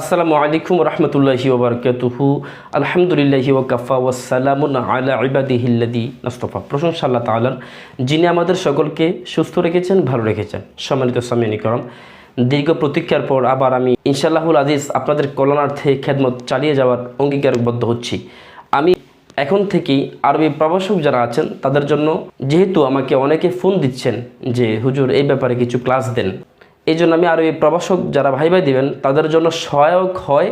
আসসালামু আলাইকুম রহমতুল্লাহি ওবরকাতুহু আলহামদুলিল্লাহি ওকাফা ওয়াসালামুন আলা ইবাদিহিল্লাদি নাস্তফা। প্রশংসা আল্লাহ তালার যিনি আমাদের সকলকে সুস্থ রেখেছেন, ভালো রেখেছেন। সম্মানিত সামিনী করম দীর্ঘ প্রতীক্ষার পর আবার আমি ইনশাল্লাহুল আজিজ আপনাদের কল্যাণার্থে খেদমত চালিয়ে যাওয়ার অঙ্গীকারবদ্ধ হচ্ছি। আমি এখন থেকেই আরবি প্রবাসক যারা আছেন, তাদের জন্য যেহেতু আমাকে অনেকে ফোন দিচ্ছেন যে, হুজুর, এই ব্যাপারে কিছু ক্লাস দেন। এই জন্য আমি আরবি প্রবাসক যারা ভাই ভাই দিবেন, তাদের জন্য সহায়ক হয়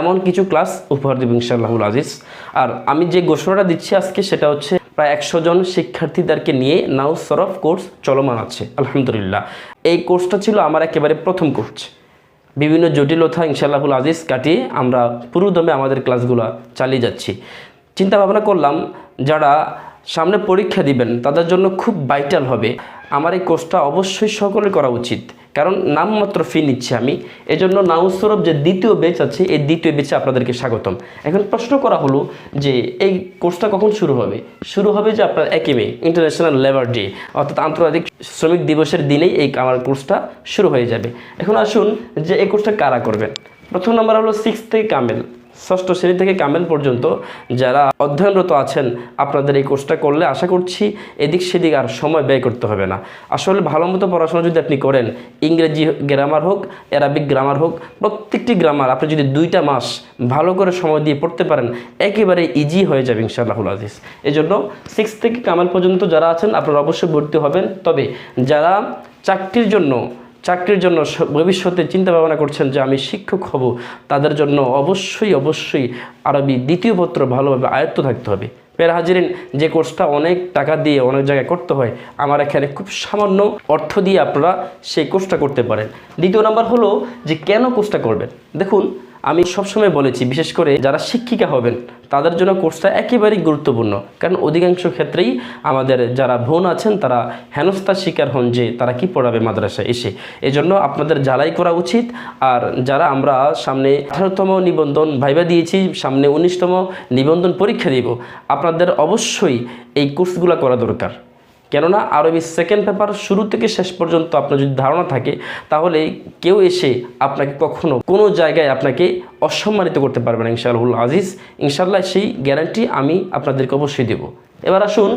এমন কিছু ক্লাস উপহার দেব ইনশাআল্লাহুল আজিজ। আর আমি যে ঘোষণাটা দিচ্ছি আজকে সেটা হচ্ছে প্রায় একশো জন শিক্ষার্থীদেরকে নিয়ে নাও সরফ কোর্স চলমান আছে, আলহামদুলিল্লাহ। এই কোর্সটা ছিল আমার একেবারে প্রথম কোর্স। বিভিন্ন জটিলতা ইনশাআল্লাহুল আজিজ কাটিয়ে আমরা পুরোদমে আমাদের ক্লাসগুলো চালিয়ে যাচ্ছি। চিন্তা ভাবনা করলাম, যারা সামনে পরীক্ষা দিবেন, তাদের জন্য খুব ভাইটাল হবে। আমার এই কোর্সটা অবশ্যই সকলের করা উচিত। কারণ নামমাত্র ফি নিচ্ছি আমি। এজন্য নাউসরব যে দ্বিতীয় বেচ আছে, এই দ্বিতীয় বেচে আপনাদেরকে স্বাগতম। এখন প্রশ্ন করা হলো যে, এই কোর্সটা কখন শুরু হবে? শুরু হবে যে আপনার একই মে ইন্টারন্যাশনাল লেবার ডে অর্থাৎ আন্তর্জাতিক শ্রমিক দিবসের দিনেই এই আমার কোর্সটা শুরু হয়ে যাবে। এখন আসুন যে এই কোর্সটা কারা করবেন? প্রথম নাম্বার হলো সিক্স থেকে কামেল ষষ্ঠ শ্রেণি থেকে কামেল পর্যন্ত যারা অধ্যয়নরত আছেন, আপনাদের এই কোর্সটা করলে আশা করছি এদিক সেদিক আর সময় ব্যয় করতে হবে না। আসলে ভালো মতো পড়াশোনা যদি আপনি করেন, ইংরেজি গ্রামার হোক, অ্যারাবিক গ্রামার হোক, প্রত্যেকটি গ্রামার আপনি যদি দুইটা মাস ভালো করে সময় দিয়ে পড়তে পারেন, একেবারে ইজি হয়ে যাবে ইনশাআল্লাহুল আজিজ। এই জন্য সিক্স থেকে কামাল পর্যন্ত যারা আছেন, আপনারা অবশ্যই ভর্তি হবেন। তবে যারা চাকরির জন্য চাকরির জন্য ভবিষ্যতে চিন্তা ভাবনা করছেন যে আমি শিক্ষক হব, তাদের জন্য অবশ্যই অবশ্যই আরবি দ্বিতীয় পত্র ভালোভাবে আয়ত্ত থাকতে হবে। হাজিরিন, যে কোর্সটা অনেক টাকা দিয়ে অনেক জায়গায় করতে হয়, আমার এখানে খুব সামান্য অর্থ দিয়ে আপনারা সেই কোর্সটা করতে পারেন। দ্বিতীয় নাম্বার হলো যে কেন কোর্সটা করবেন? দেখুন আমি সবসময় বলেছি, বিশেষ করে যারা শিক্ষিকা হবেন, তাদের জন্য কোর্সটা একেবারেই গুরুত্বপূর্ণ। কারণ অধিকাংশ ক্ষেত্রেই আমাদের যারা বোন আছেন, তারা হেনস্থার শিকার হন যে তারা কি পড়াবে মাদ্রাসায় এসে। এজন্য আপনাদের জ্বালাই করা উচিত। আর যারা আমরা সামনে আঠারোতম নিবন্ধন ভাইবা দিয়েছি, সামনে উনিশতম নিবন্ধন পরীক্ষা দিব, আপনাদের অবশ্যই এই কোর্সগুলো করা দরকার। কেননা আরবি সেকেন্ড পেপার শুরু থেকে শেষ পর্যন্ত আপনার যদি ধারণা থাকে, তাহলে কেউ এসে আপনাকে কখনো কোনো জায়গায় আপনাকে অসম্মানিত করতে পারবে না, ইনশাআল্লাহুল আজিজ। ইনশাল্লাহ সেই গ্যারান্টি আমি আপনাদেরকে অবশ্যই দেব। এবার আসুন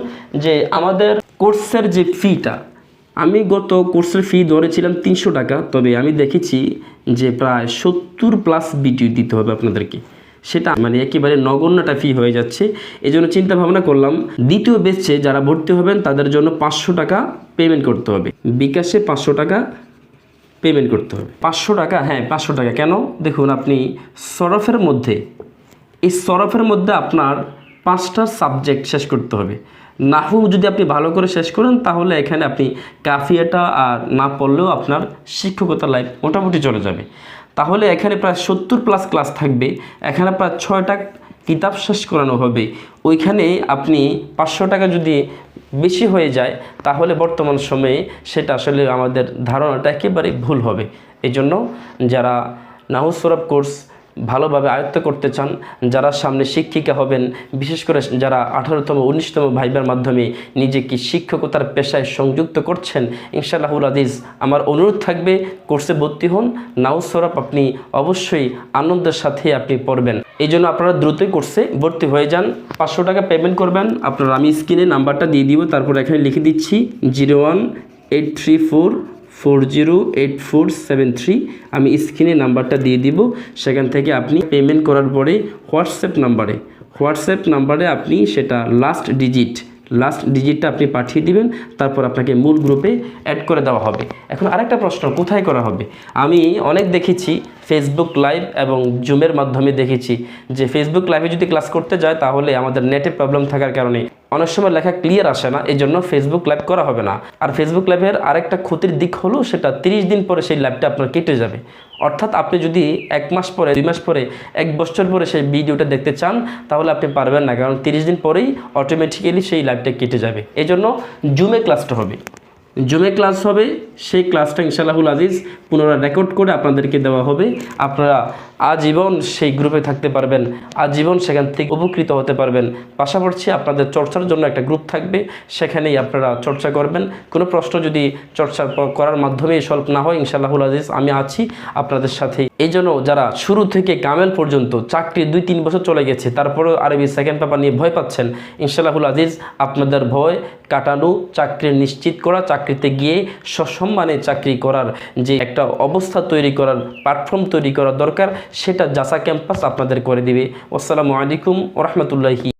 যে আমাদের কোর্সের যে ফিটা, আমি গত কোর্সের ফি ধরেছিলাম তিনশো টাকা, তবে আমি দেখেছি যে প্রায় সত্তর প্লাস বিটিউ দিতে হবে আপনাদেরকে। সেটা মানে একেবারে নগণ্যটা ফি হয়ে যাচ্ছে। এই জন্য চিন্তা ভাবনা করলাম, দ্বিতীয় বেচে যারা ভর্তি হবেন, তাদের জন্য পাঁচশো টাকা পেমেন্ট করতে হবে। বিকাশে পাঁচশো টাকা পেমেন্ট করতে হবে। পাঁচশো টাকা হ্যাঁ পাঁচশো টাকা। কেন? দেখুন, আপনি সরফের মধ্যে, এই সরফের মধ্যে আপনার পাঁচটা সাবজেক্ট শেষ করতে হবে। নাহু যদি আপনি ভালো করে শেষ করেন, তাহলে এখানে আপনি কাফিয়াটা আর না পড়লেও আপনার শিক্ষকতা লাইফ মোটামুটি চলে যাবে। তাহলে এখানে প্রায় সত্তর প্লাস ক্লাস থাকবে। এখানে প্রায় ছয়টা কিতাব শেষ করানো হবে। ওইখানে আপনি পাঁচশো টাকা যদি বেশি হয়ে যায়, তাহলে বর্তমান সময়ে সেটা আসলে আমাদের ধারণাটা একেবারে ভুল হবে। এজন্য জন্য যারা নাহসরফ কোর্স ভালোভাবে আয়ত্ত করতে চান, যারা সামনে শিক্ষিকা হবেন, বিশেষ করে যারা আঠারোতম, উনিশতম ভাইবার মাধ্যমে নিজেকে শিক্ষকতার পেশায় সংযুক্ত করছেন ইনশাআল্লাহুল আদিজ আমার অনুরোধ থাকবে, কোর্সে ভর্তি হন, নাও সরফ আপনি অবশ্যই আনন্দের সাথে আপনি পড়বেন। এই জন্য আপনারা দ্রুতই কোর্সে ভর্তি হয়ে যান, পাঁচশো টাকা পেমেন্ট করবেন, আপনারা আমি স্ক্রিনে নাম্বারটা দিয়ে দিব, তারপর এখানে লিখে দিচ্ছি, zero one eight three four four zero eight four seven three আমি স্ক্রিনে নাম্বারটা দিয়ে দিব। সেখান থেকে আপনি পেমেন্ট করার পরে হোয়াটসঅ্যাপ নাম্বারে হোয়াটসঅ্যাপ নাম্বারে আপনি সেটা লাস্ট ডিজিট লাস্ট ডিজিটটা আপনি পাঠিয়ে দিবেন, তারপর আপনাকে মূল গ্রুপে অ্যাড করে দেওয়া হবে। এখন আরেকটা প্রশ্ন, কোথায় করা হবে? আমি অনেক দেখেছি ফেসবুক লাইভ এবং জুমের মাধ্যমে দেখেছি যে ফেসবুক লাইভে যদি ক্লাস করতে যায়, তাহলে আমাদের নেটে প্রবলেম থাকার কারণে অনেক সময় লেখা ক্লিয়ার আসে না এই জন্য ফেসবুক লাইভ করা হবে না। আর ফেসবুক লাইভের আরেকটা ক্ষতির দিক হলো সেটা তিরিশ দিন পরে সেই লাইভটা আপনার কেটে যাবে। অর্থাৎ আপনি যদি এক মাস পরে, দুই মাস পরে, এক বছর পরে সেই ভিডিওটা দেখতে চান, তাহলে আপনি পারবেন না। কারণ তিরিশ দিন পরেই অটোমেটিক্যালি সেই লাইভটা কেটে যাবে। এই জন্য জুমে ক্লাসটা হবে। জুমে ক্লাস হবে সেই ক্লাসটা ইনশাআল্লাহুল আজিজ পুনরায় রেকর্ড করে আপনাদেরকে দেওয়া হবে। আপনারা আজীবন সেই গ্রুপে থাকতে পারবেন, আজীবন সেখান থেকে উপকৃত হতে পারবেন। পাশাপাশি আপনাদের চর্চার জন্য একটা গ্রুপ থাকবে, সেখানেই আপনারা চর্চা করবেন। কোনো প্রশ্ন যদি চর্চা করার মাধ্যমে সলভ না হয়, ইনশাআল্লাহুল আজিজ, আমি আছি আপনাদের সাথে। এই জন্য যারা শুরু থেকে কামেল পর্যন্ত চাকরি দুই, তিন বছর চলে গেছে, তারপরেও আরবি সেকেন্ড পেপার নিয়ে ভয় পাচ্ছেন, ইনশাআল্লাহুল আজিজ, আপনাদের ভয় কাটানো, চাকরি নিশ্চিত করা, চাকরিতে গিয়ে সসম্মানে চাকরি করার যে একটা অবস্থা তৈরি করার প্ল্যাটফর্ম তৈরি করা দরকার, সেটা জাসা ক্যাম্পাস আপনাদের করে দিবে। আসসালামু আলাইকুম ওরহমতুল্লাহি